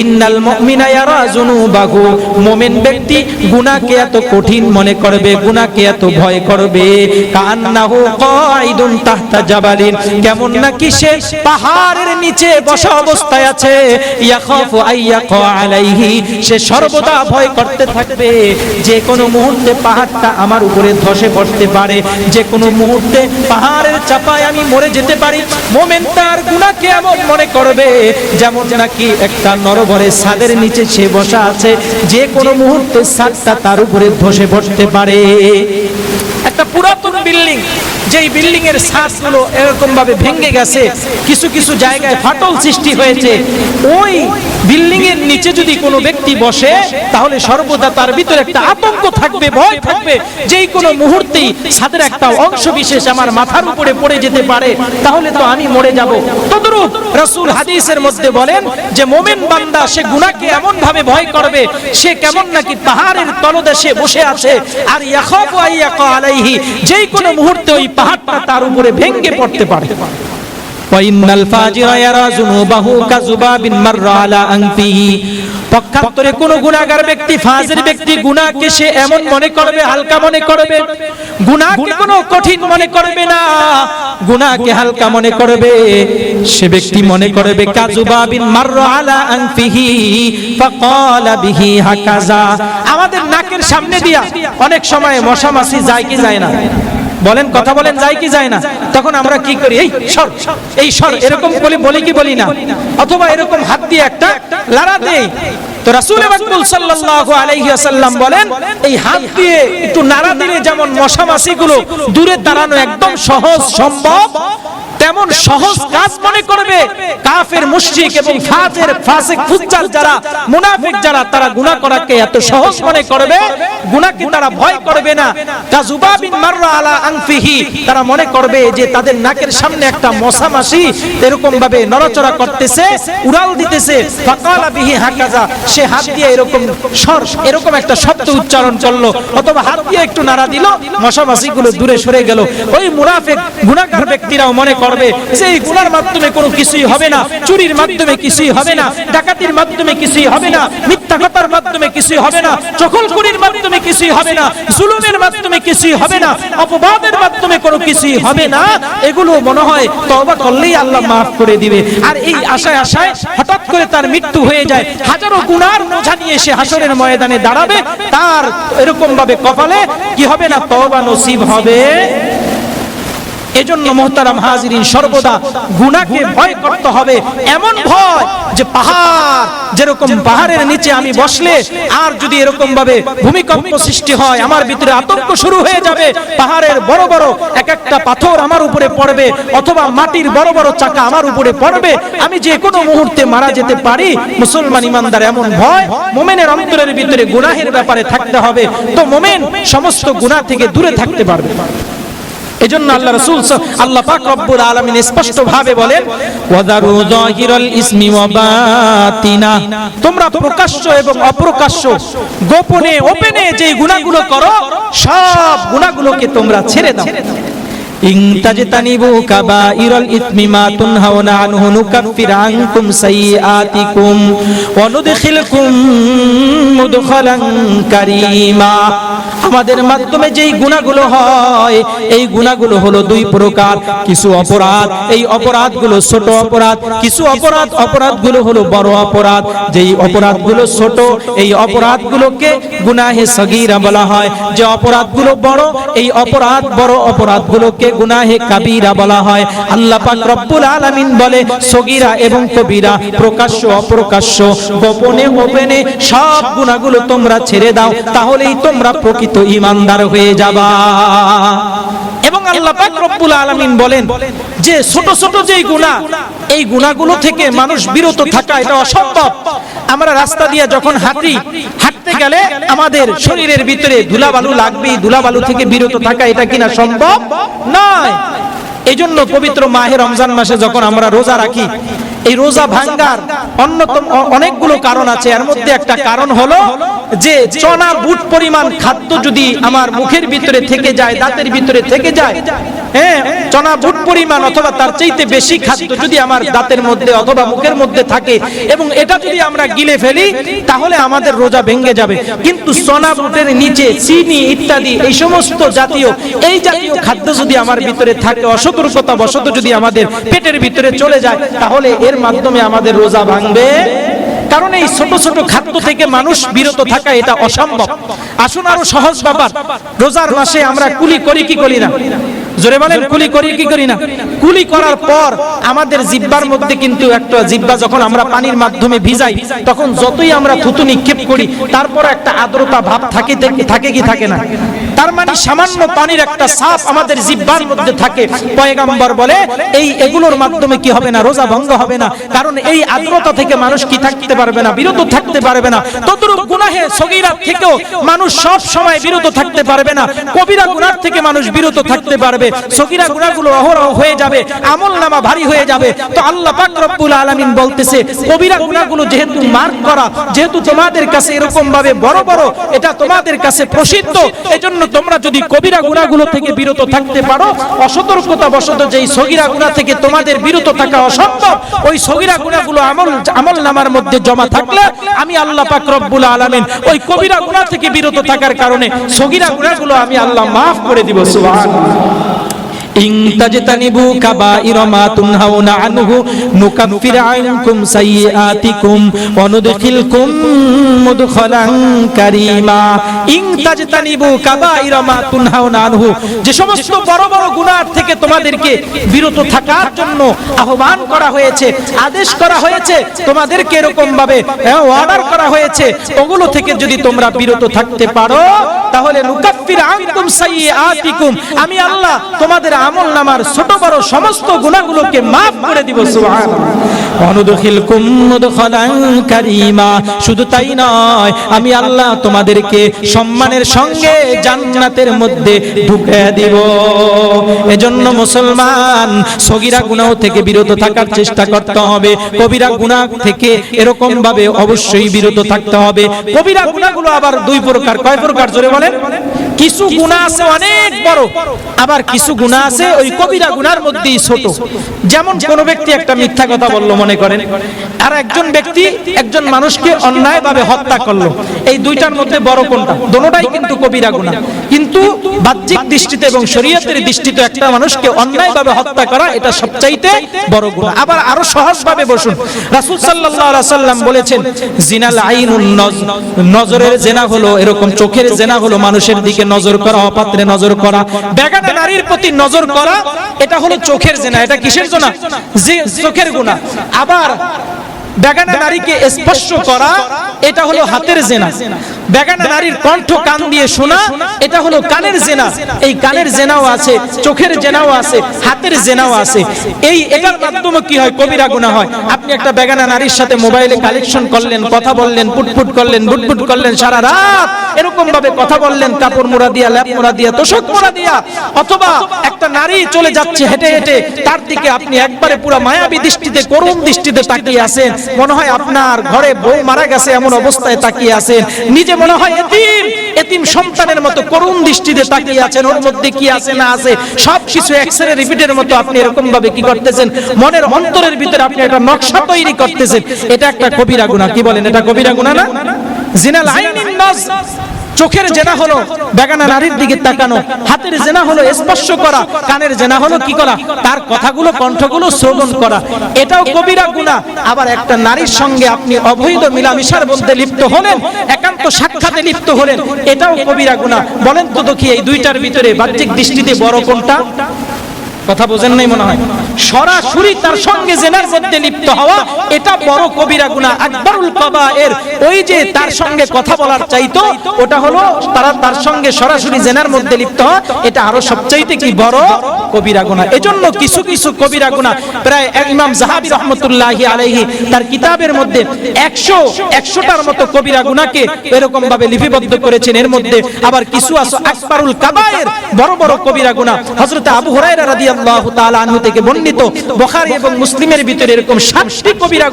ইন্নাল মুমিনা ইয়ারা যুনুবাহু। মুমিন ব্যক্তি গুনাহকে এত কঠিন মনে করবে, গুনাহকে এত ভয় করবে। কান্নাহু কাইদুন তাহতা জাবালিন। কেমন নাকি সে পাহাড়ের নিচে বসা অবস্থায় আছে। ইয়াখাফু আইয়াকা আলাইহি। সে সর্বদা ভয় করতে থাকবে। যে কোনো মুহূর্তে পাহাড়টা আমার উপরে ধসে পড়তে পারে। যে কোনো মুহূর্তে পাহাড়ের চাপায় আমি মরে যেতে পারি। মোমেন তার গুণাকে এমন মনে করবে, যেমন নাকি একটা নরবরে সাদের নিচে সে বসা আছে। যে কোনো মুহূর্তে ছাদটা তার উপরে ধসে পড়তে পারে। একটা পুরাতন বিল্ডিং যেই বিল্ডিং এর ছাদগুলো এরকম ভাবে ভেঙে গেছে, কিছু কিছু জায়গায় ফাটল সৃষ্টি হয়েছে, ওই বিল্ডিং এর নিচে যদি কোনো ব্যক্তি বসে, তাহলে সর্বদা তার ভিতরে একটা আতঙ্ক থাকবে, ভয় থাকবে। যেই কোনো মুহূর্তেই ছাদের একটা অংশ বিশেষ আমার মাথার উপরে পড়ে যেতে পারে, তাহলে তো আমি মরে যাব। তদরূপ রাসূল হাদিসের মধ্যে বলেন যে, মোমেন বান্দা, সে গুনাহকে এমন ভাবে ভয় করবে, সে কেমন নাকি পাহাড়ের তলদেশে বসে আছে। আর ইয়াখাফু আলাইহি, যেই কোনো মুহূর্তে ওই পাহাড়টা তার উপরে ভেঙ্গে পড়তে পারে। ওয়াইনাল ফাজিরা ইয়ারা যুনুবাহু কাযুবাবিন মাররা আলা আনফিহি। পক্ষান্তরে কোন গুনাহগার ব্যক্তি, ফাজির ব্যক্তি গুনাহকে সে এমন মনে করবে, হালকা মনে করবে। গুনাহকে কোনো কঠিন মনে করবে না। গুনাহকে হালকা মনে করবে। সে ব্যক্তি মনে করবে, কাযুবাবিন মাররা আলা আনফিহি। ফাকালা বিহি হাকাজা। আমাদের নাকের সামনে দিয়া অনেক সময় মশা মাছি যায় কি যায় না। বলেন কথা বলেন যায় কি যায় না? তখন আমরা কি করি? এই সর এই সর এরকম বলি বলি কি বলি না? অথবা এরকম হাত দিয়ে একটা লাড়া দেই। তো রাসূল মাকবুল সাল্লাল্লাহু আলাইহি ওয়াসাল্লাম বলেন এই হাত দিয়ে একটু নাড়া দিলে যেমন মশা মাছিগুলো দূরে দাঁড়ানো একদম সহজ সম্ভব। তেমন সহজ কাজ মনে করবে, কাফের মুশরিক এবং ফাজের ফাসিক ফুজ্জার যারা, মুনাফিক যারা, তারা গুনাহ করাকে এত সহজ মনে করবে, গুনাহকে তারা ভয় করবে না। কাজুবা বিন মাররা আলা আনফিহি, তারা মনে করবে যে তাদের নাকের সামনে একটা মশা মাছি এরকম ভাবে নড়াচড়া করতেছে, উড়াল দিতেছে। ফাকালা বিহি হাকাজা, সে হাত দিয়ে এরকম স্বর, এরকম একটা শব্দ উচ্চারণ করল, অথবা হাত দিয়ে একটু নাড়া দিল, মশা মাছিগুলো দূরে সরে গেল। ওই মুনাফিক, গুনাহগার ব্যক্তিরাও মনে করবে যে এই গুনার মাধ্যমে কোনো কিছুই হবে না, চুরির মাধ্যমে কিছুই হবে না, ডাকাতির মাধ্যমে কিছুই হবে না, মিথ্যা কথার মাধ্যমে কিছুই হবে না চকলকুরির মাধ্যমে কিছুই হবে না, জুলুমের মাধ্যমে কিছুই হবে না, অপবাদের মাধ্যমে কোনো কিছুই হবে না, এগুলো মনে হয় তওবা করলেই আল্লাহ মাফ করে দিবে। আর এই আশায় আশায় হঠাৎ করে তার মৃত্যু হয়ে যায়, হাজারো গুনার বোঝা নিয়ে সে হাসরের ময়দানে দাঁড়াবে, তার এরকম ভাবে কপালে কি হবে না তওবা নসিব হবে? এজন্য মোহতারাম হাজিরিন সর্বদা গুনাহকে ভয় করতে হবে। এমন ভয় যে পাহাড় যেরকম পাহাড়ের নিচে আমি বসলে আর যদি এরকম ভাবে ভূমিকম্প সৃষ্টি হয়, আমার ভিতরে আতঙ্ক শুরু হয়ে যাবে। পাহাড়ের বড় বড় এক একটা পাথর আমার উপরে পড়বে অথবা মাটির বড় বড় চাকা আমার উপরে পড়বে। আমি যে কোনো মুহূর্তে মারা যেতে পারি। মুসলমান ইমানদার, এমন ভয় মোমেনের অন্তরের ভিতরে গুনাহের ব্যাপারে থাকতে হবে। তো মোমেন সমস্ত গুনাহ থেকে দূরে থাকতে পারবে। এজন্য আল্লাহ রাসূল আল্লাহ পাক রব্বুল আলামিন স্পষ্ট ভাবে বলেন, ওয়াদারু যাহিরাল ইসমি ওয়া বাতিনা। তোমরা প্রকাশ্য এবং অপ্রকাশ্য, গোপনে, ওপেনে যেই গুনাহগুলো করো, সব গুনাহগুলোকে তোমরা ছেড়ে দাও। আমাদের মাধ্যমে যেই গুণাগুলো হয়, এই গুণাগুলো হলো দুই প্রকার। কিছু অপরাধ, এই অপরাধগুলো ছোট অপরাধ। কিছু অপরাধ, অপরাধগুলো হলো বড় অপরাধ। যেই অপরাধগুলো ছোট, এই অপরাধগুলোকে গুনাহে সগীরা বলা হয়। যে অপরাধগুলো বড়, এই অপরাধ বড় অপরাধগুলোকে গুনাহে কাবীরা বলা হয়। আল্লাহ পাক রব্বুল আলামিন বলে, সগীরা এবং কবিরা, প্রকাশ্য, অপ্রকাশ্য, গোপনে গোপনে সব গুনাহগুলো তোমরা ছেড়ে দাও, তাহলেই তোমরা প্রকৃত ইমানদার হয়ে যাবা। এবং আল্লাহ পাক রব্বুল আলামিন বলেন যে ছোট ছোট যেই গুনাহ, এই গুনাহগুলো থেকে মানুষ বিরত থাকা এটা অসম্ভব। আমরা রাস্তা দিয়ে যখন হাঁটি হাঁটতে গেলে আমাদের শরীরের ভিতরে ধুলাবালু লাগবে ধুলাবালু থেকে বিরত থাকা এটা কিনা সম্ভব? নয় এই জন্য পবিত্র মাহে রমজান মাসে যখন আমরা রোজা রাখি এই রোজা ভাঙ্গার অন্যতম অনেকগুলো কারণ আছে। এর মধ্যে একটা কারণ হলো যে চনা বুট পরিমাণ খাদ্য যদি আমার মুখের ভিতরে থেকে যায়, দাঁতের ভিতরে থেকে যায় হ্যাঁ চনা বুট পরিমাণ অথবা তার চাইতে বেশি খাদ্য যদি আমার দাঁতের মধ্যে অথবা মুখের মধ্যে থাকে এবং এটা যদি আমরা গিলে ফেলি, তাহলে আমাদের রোজা ভেঙে যাবে। কিন্তু চনা বুটের নিচে চিনি ইত্যাদি এই সমস্ত জাতীয়, এই জাতীয় খাদ্য যদি আমার ভিতরে থাকে অসতর্কতা বশত যদি আমাদের পেটের ভিতরে চলে যায়, তাহলে এর মাধ্যমে আমাদের রোজা ভাঙবে? কারণ এই ছোট ছোট খাদ্য থেকে মানুষ বিরত থাকা এটা অসম্ভব। আসুন আরও সহজ ব্যাপার। রোজার মাসে আমরা কুলি করি কি করি না? জোরে বলেন কুলি করি কি করি না? কুলি করার পর আমাদের জিব্বার মধ্যে কিন্তু একটা জিব্বা যখন আমরা পানির মাধ্যমে ভিজাই তখন যতই আমরা থুতু নিক্ষেপ করি তারপর একটা আর্দ্রতা ভাব থাকে থাকে কি থাকে না? তার মানে সামান্য পানির একটা সাপ আমাদের জিব্বার মধ্যে থাকে। পয়গাম্বর বলে এই এগুলোর মাধ্যমে কি হবে না? রোজা ভঙ্গ হবে না। কারণ এই আর্দ্রতা থেকে মানুষ কি থাকতে পারবে না? বিরত থাকতে পারবে না। তদ্রূপ গুনাহে সগীরা থেকেও মানুষ সব সময় বিরত থাকতে পারবে না কবিরা গুনার থেকে মানুষ বিরত থাকতে পারবে সগীরা গুনাহগুলো অহরহ হয়ে যাবে, আমল নামা ভারী হয়ে যাবে। তো আল্লাহ পাক রব্বুল আলামিন বলতেছে, কবিরা গুনাহগুলো যেহেতু মার্ক করা, যেহেতু তোমাদের কাছে এরকম ভাবে বড় বড়, এটা তোমাদের কাছে প্রসিদ্ধ, এজন্য তোমরা যদি কবিরা গুনাহগুলো থেকে বিরত থাকতে পারো অসতর্কতা বশত যেই সগীরা গুনাহ থেকে তোমাদের বিরত থাকা অসম্ভব, ওই সগীরা গুনাহগুলো আমল আমল নামার মধ্যে জমা থাকলে আমি আল্লাহ পাক রব্বুল আলামিন ওই কবিরা গুনাহ থেকে বিরত থাকার কারণে সগীরা গুনাহগুলো আমি আল্লাহ মাফ করে দিব, সুবহানাল্লাহ। যে সমস্ত বড় বড় গুনাহ থেকে তোমাদেরকে বিরত থাকার জন্য আহ্বান করা হয়েছে, আদেশ করা হয়েছে, তোমাদেরকে এরকম ভাবে অর্ডার করা হয়েছে, ওগুলো থেকে যদি তোমরা বিরত থাকতে পারো তাহলে নুকাফির আনকুম সাইয়্যাতিকুম। আমি আল্লাহ তোমাদের আমল নামার ছোট বড় সমস্ত গুনাহগুলোকে মাফ করে দিব, সুবহানাল্লাহ। অনুদখিলকুম মুদখালান কারীমা। শুধু তাই নয়, আমি আল্লাহ তোমাদেরকে সম্মানের সঙ্গে জান্নাতের মধ্যে ঢুকে দিব। এজন্য মুসলমান, সগীরা গুনাহ থেকে বিরত থাকার চেষ্টা করতে হবে। কবিরা গুনাহ থেকে এরকম ভাবে অবশ্যই বিরত থাকতে হবে। কবিরা গুনাহগুলো আবার দুই প্রকার, কয় প্রকার? জোরে বলেন কিছু গুণা আছে অনেক বড় আবার কিছু গুণা আছে ওই কবিরা গুনার মধ্যেই ছোট। যেমন কোন ব্যক্তি একটা মিথ্যা কথা বলল মনে করেন আর একজন ব্যক্তি একজন মানুষকে অন্যায়ভাবে হত্যা করল। এই দুইটার মধ্যে বড় কোনটা? দোনোটাই কিন্তু কবিরা গুনাহ কিন্তু বাহ্যিক দৃষ্টিতে এবং শরীয়তের দৃষ্টিতে একটা মানুষকে অন্যায়ভাবে হত্যা করা, এটা সবচাইতে বড় গুণ আবার আরও সহজভাবে বসুন। রাসূল সাল্লাল্লাহু আলাইহি সাল্লাম বলেছেন, জিনাল আইনুন নজ- নজরের জেনা হলো, এরকম চোখের জেনা হলো মানুষের দিকে নজর করা, অপাত্রে নজর করা। বেগানা নারীর প্রতি নজর করা, এটা হলো চোখের জেনা, এটা কিসের জন্য যে চোখের গুণা আবার বেগানা নারীকে স্পর্শ করা, এটা হলো হাতের জেনা। বেগানা নারীর কণ্ঠ কান দিয়ে শোনা, এটা হলো কানের জেনা। এই কানের জেনাও আছে, চোখের জেনাও আছে, হাতের জেনাও আছে। এই এটার মাধ্যমে কি হয়? কবিরা গুণা হয়। আপনি একটা বেগানা নারীর সাথে মোবাইলে কালেকশন করলেন, কথা বললেন, পুটপুট করলেন, বুটপুট করলেন সারা রাত। এরকম ভাবে কথা বললেন কাপড় মোড়া দিয়া, ল্যাপ মোড়া দিয়া, তোষক মোড়া দিয়া, অথবা একটা নারী চলে যাচ্ছে হেঁটে হেঁটে, তার দিকে আপনি একবারে পুরো মায়াবী দৃষ্টিতে, করুণ দৃষ্টিতে তাকিয়ে আছেন। মনে হয় আপনার ঘরে বউ মারা গেছে এমন অবস্থায় তাকিয়ে আছেন। নিজে মনে হয় এতিম এতিম সন্তানের মতো করুণ দৃষ্টিতে তাকিয়ে আছেন। ওর মধ্যে কি আছে না আছে সব কিছু এক্সরে রিপিটের মতো আপনি এরকম ভাবে কি করতেছেন? মনের অন্তরের ভিতরে আপনি একটা নকশা তৈরি করতেছেন। এটা একটা কবিরা গুনাহ কি বলেন? এটা কবিরা গুনাহ না? জিনাল আইনিন নাজ চোখের জেনা হলো, বেগানা নারীর দিকে তাকানো। হাতের জেনা হলো, স্পর্শ করা। কানের জেনা হলো, কি করা? তার কথাগুলো, কণ্ঠগুলো শ্রবণ করা। এটাও কবিরা গুণা। আবার একটা নারীর সঙ্গে আপনি অবৈধ মিলামিশার মধ্যে লিপ্ত হলেন, একান্ত সাক্ষাতে লিপ্ত হলেন। এটাও কবিরা গুণা। বলেন তো দেখি এই দুইটার ভিতরে বাহ্যিক দৃষ্টিতে বড় কোনটা? কথা বোঝেন নাই মনে হয়। সরাসরি তার সঙ্গে জেনার মধ্যে লিপ্ত হওয়া, এটা বড় কবিরা গুনাহ। আকবরুল কাবায়ের ওই যে তার সঙ্গে কথা বলার চাইতো, ওটা হলো তারা তার সঙ্গে সরাসরি জেনার মধ্যে লিপ্ত হওয়া, এটা আরও সবচাইতে কি বড় কবিরা গুনাহ। এজন্য কিছু কিছু কবিরা গুনাহ, প্রায় এক ইমাম জাহাবি রহমতুল্লাহি আলাইহি তার কিতাবের মধ্যে 100 100টার মতো কবিরা গুনাহকে এরকম ভাবে লিপিবদ্ধ করেছেন। এর মধ্যে আবার কিছু আছে আকবরুল কাবায়ের, বড় বড় কবিরা গুনাহ। হযরত আবু হুরায়রা রাদিয়াল্লাহু রাদিয়াল্লাহু তাআলা আনহু থেকে বর্ণিত বুখারী এবং মুসলিমের ভিতরে এরকম সাতটি কবিরা